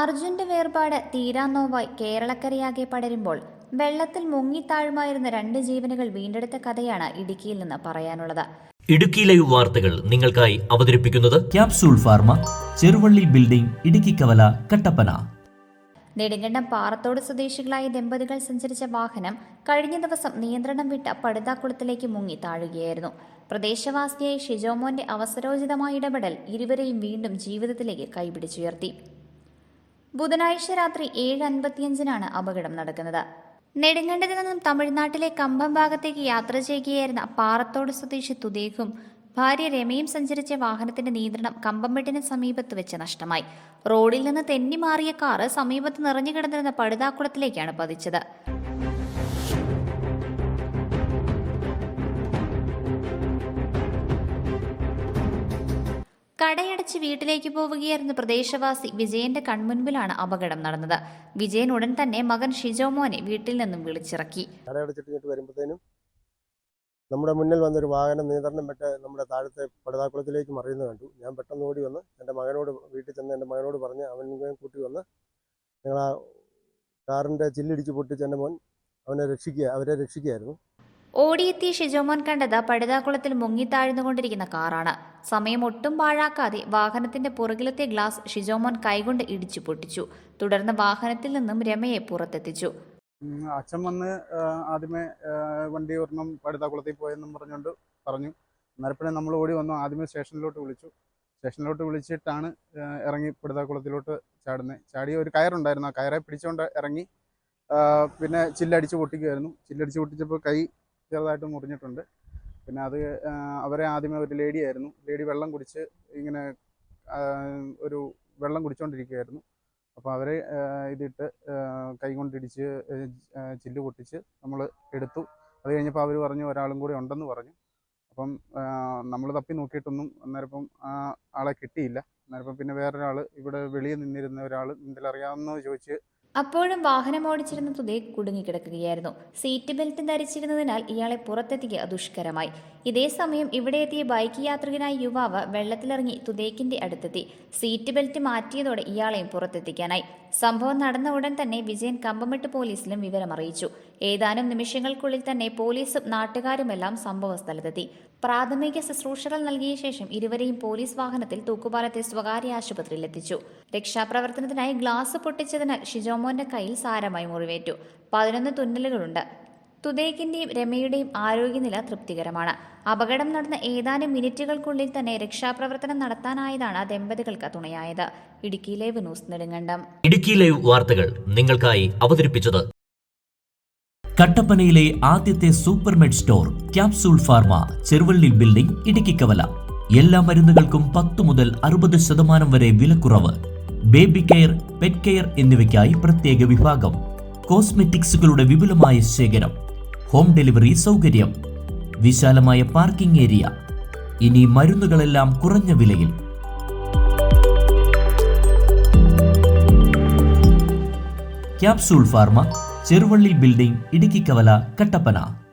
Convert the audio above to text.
അർജുന്റെ വേർപാട് തീരാനോവായി കേരളക്കരയാകെ പടരുമ്പോൾ വെള്ളത്തിൽ മുങ്ങിത്താഴുമായിരുന്ന രണ്ട് ജീവനുകൾ വീണ്ടെടുത്ത കഥയാണ് ഇടുക്കിയിൽ നിന്ന് പറയാനുള്ളത്. ഇടുക്കി ലൈവ് വാർത്തകൾ നിങ്ങൾക്കായി അവതരിപ്പിക്കുന്നത് capsule pharma Cheruvally building Idukki Kavala Kattappana. Nedumkandam Parathodu സ്വദേശികളായ ദമ്പതികൾ സഞ്ചരിച്ച വാഹനം കഴിഞ്ഞ ദിവസം നിയന്ത്രണം വിട്ട പടുതാക്കുളത്തിലേക്ക് മുങ്ങി താഴുകയായിരുന്നു. പ്രദേശവാസിയായ ഷിജോമോന്റെ അവസരോചിതമായ ഇടപെടൽ ഇരുവരെയും വീണ്ടും ജീവിതത്തിലേക്ക് കൈപിടിച്ചുയർത്തി. ബുധനാഴ്ച രാത്രി ഏഴ് അൻപത്തിയഞ്ചിനാണ് അപകടം നടക്കുന്നത്. നെടുങ്കണ്ടത്ത് നിന്നും തമിഴ്നാട്ടിലെ കമ്പം ഭാഗത്തേക്ക് യാത്ര ചെയ്യുകയായിരുന്ന പാറത്തോട് സ്വദേശി തുദേഖും ഭാര്യ രമയും സഞ്ചരിച്ച വാഹനത്തിന്റെ നിയന്ത്രണം കമ്പംമെട്ടിന് സമീപത്ത് വെച്ച് നഷ്ടമായി. റോഡിൽ നിന്ന് തെന്നി മാറിയ കാറ് സമീപത്ത് നിറഞ്ഞു കിടന്നിരുന്ന പടുതാക്കുളത്തിലേക്കാണ് പതിച്ചത്. കടയടച്ച് വീട്ടിലേക്ക് പോവുകയായിരുന്ന പ്രദേശവാസി വിജയന്റെ കൺമുൻപിലാണ് അപകടം നടന്നത്. വിജയൻ ഉടൻ തന്നെ മകൻ ഷിജോമോനെ വീട്ടിൽ നിന്നും വിളിച്ചിറക്കി. നമ്മുടെ മുന്നിൽ വന്നൊരു വാഹനം നിയന്ത്രണം വിട്ട് നമ്മുടെ താഴത്തെ പടുതാക്കുളത്തിലേക്ക് മറിയുന്നത് കണ്ടു. ഞാൻ പെട്ടെന്ന് ഓടി വന്ന് എന്റെ മകനോട് വീട്ടിൽ ചെന്ന് എന്റെ മകനോട് പറഞ്ഞ് അവനെയും കൂട്ടി വന്ന് ഞങ്ങൾ ആ കാറിന്റെ ചില്ലിടിച്ച് പൊട്ടിച്ച് എന്റെ മോൻ അവനെ രക്ഷിക്കുക അവരെ രക്ഷിക്കുകയായിരുന്നു. ഓടിയെത്തിയ ഷിജോമോൻ കണ്ടത് പടുതാക്കുളത്തിൽ മുങ്ങിത്താഴ്ന്നുകൊണ്ടിരിക്കുന്ന കാറാണ്. സമയം ഒട്ടും പാഴാക്കാതെ വാഹനത്തിന്റെ പുറകിലത്തെ ഗ്ലാസ് ഷിജോമോൻ കൈകൊണ്ട് ഇടിച്ചു പൊട്ടിച്ചു. തുടർന്ന് വാഹനത്തിൽ നിന്നും രമയെ പുറത്തെത്തിച്ചു. അച്ഛൻ വന്ന് ആദ്യമേ വണ്ടി ഒരെണ്ണം പടുതാക്കുളത്തിൽ പോയെന്നും പറഞ്ഞുകൊണ്ട് പറഞ്ഞു. അന്നേരപ്പിന്നെ നമ്മൾ ഓടി വന്നു. ആദ്യമേ സ്റ്റേഷനിലോട്ട് വിളിച്ചു. സ്റ്റേഷനിലോട്ട് വിളിച്ചിട്ടാണ് ഇറങ്ങി പടുതാക്കുളത്തിലോട്ട് ചാടുന്നത്. ചാടിയ ഒരു കയറുണ്ടായിരുന്നു. ആ കയറെ പിടിച്ചുകൊണ്ട് ഇറങ്ങി പിന്നെ ചില്ലടിച്ച് പൊട്ടിക്കുമായിരുന്നു ചില്ലടിച്ച് പൊട്ടിച്ചപ്പോൾ കൈ ചെറുതായിട്ട് മുറിഞ്ഞിട്ടുണ്ട്. പിന്നെ അത് അവരെ ആദ്യമേ ഒരു ലേഡി ആയിരുന്നു. ലേഡി വെള്ളം കുടിച്ച് ഇങ്ങനെ ഒരു വെള്ളം കുടിച്ചുകൊണ്ടിരിക്കുകയായിരുന്നു അപ്പോൾ അവരെ ഇതിട്ട് കൈ കൊണ്ടിടിച്ച് ചില്ല് പൊട്ടിച്ച് നമ്മൾ എടുത്തു. അത് കഴിഞ്ഞപ്പോൾ അവർ പറഞ്ഞു ഒരാളും കൂടി ഉണ്ടെന്ന് പറഞ്ഞു. അപ്പം നമ്മൾ തപ്പി നോക്കിയിട്ടൊന്നും അന്നേരപ്പം ആ ആളെ കിട്ടിയില്ല. അന്നേരം പിന്നെ വേറൊരാൾ ഇവിടെ വെളിയിൽ നിന്നിരുന്ന ഒരാൾ നീന്തലറിയാമെന്ന് ചോദിച്ച് അപ്പോഴും വാഹനം ഓടിച്ചിരുന്ന തുതേ കുടുങ്ങിക്കിടക്കുകയായിരുന്നു. സീറ്റ് ബെൽറ്റ് ധരിച്ചിരുന്നതിനാൽ ഇയാളെ പുറത്തെത്തിക്കുക ദുഷ്കരമായി. ഇതേ സമയം ഇവിടെ എത്തിയ ബൈക്ക് യാത്രികനായ യുവാവ് വെള്ളത്തിലിറങ്ങി തുതേക്കിന്റെ അടുത്തെത്തി. സീറ്റ് ബെൽറ്റ് മാറ്റിയതോടെ ഇയാളെയും പുറത്തെത്തിക്കാനായി. സംഭവം നടന്ന ഉടൻ തന്നെ വിജയൻ കമ്പമെട്ട് പോലീസിലും വിവരം അറിയിച്ചു ഏതാനും നിമിഷങ്ങൾക്കുള്ളിൽ തന്നെ പോലീസും നാട്ടുകാരുമെല്ലാം സംഭവ സ്ഥലത്തെത്തി പ്രാഥമിക ശുശ്രൂഷകൾ നൽകിയ ശേഷം ഇരുവരെയും പോലീസ് വാഹനത്തിൽ തൂക്കുപാലത്തെ സ്വകാര്യ ആശുപത്രിയിൽ എത്തിച്ചു രക്ഷാപ്രവർത്തനത്തിനായി ഗ്ലാസ് പൊട്ടിച്ചതിനാൽ ഷിജോമോന്റെ കയ്യിൽ സാരമായി മുറിവേറ്റു. പതിനൊന്ന് തുന്നലുകളുണ്ട്. തുദേക്കിന്റെയും രമയുടെയും ആരോഗ്യനില തൃപ്തികരമാണ്. അപകടം നടന്ന ഏതാനും മിനിറ്റുകൾക്കുള്ളിൽ തന്നെ രക്ഷാപ്രവർത്തനം നടത്താനായതാണ് ദമ്പതികൾക്ക് തുണയായത്. Idukki live news Nedumkandam. Idukki live വാർത്തകൾ നിങ്ങൾക്കായി അവതരിപ്പിച്ചത് കട്ടപ്പനയിലെ ആദ്യത്തെ supermed store capsule pharma Cheruvally building Idukki Kavala. എല്ലാ മരുന്നുകൾക്കും പത്ത് മുതൽ അറുപത് ശതമാനം വരെ വിലക്കുറവ്. ബേബി കെയർ പെറ്റ് കെയർ എന്നിവയ്ക്കായി പ്രത്യേക വിഭാഗം. കോസ്മെറ്റിക്സുകളുടെ വിപുലമായ ശേഖരം. ഹോം ഡെലിവറി സൗകര്യം. വിശാലമായ പാർക്കിംഗ് ഏരിയ ഇനി മരുന്നുകളെല്ലാം കുറഞ്ഞ വിലയിൽ. Capsule pharma Cheruvally building Idukki Kavala Kattappana.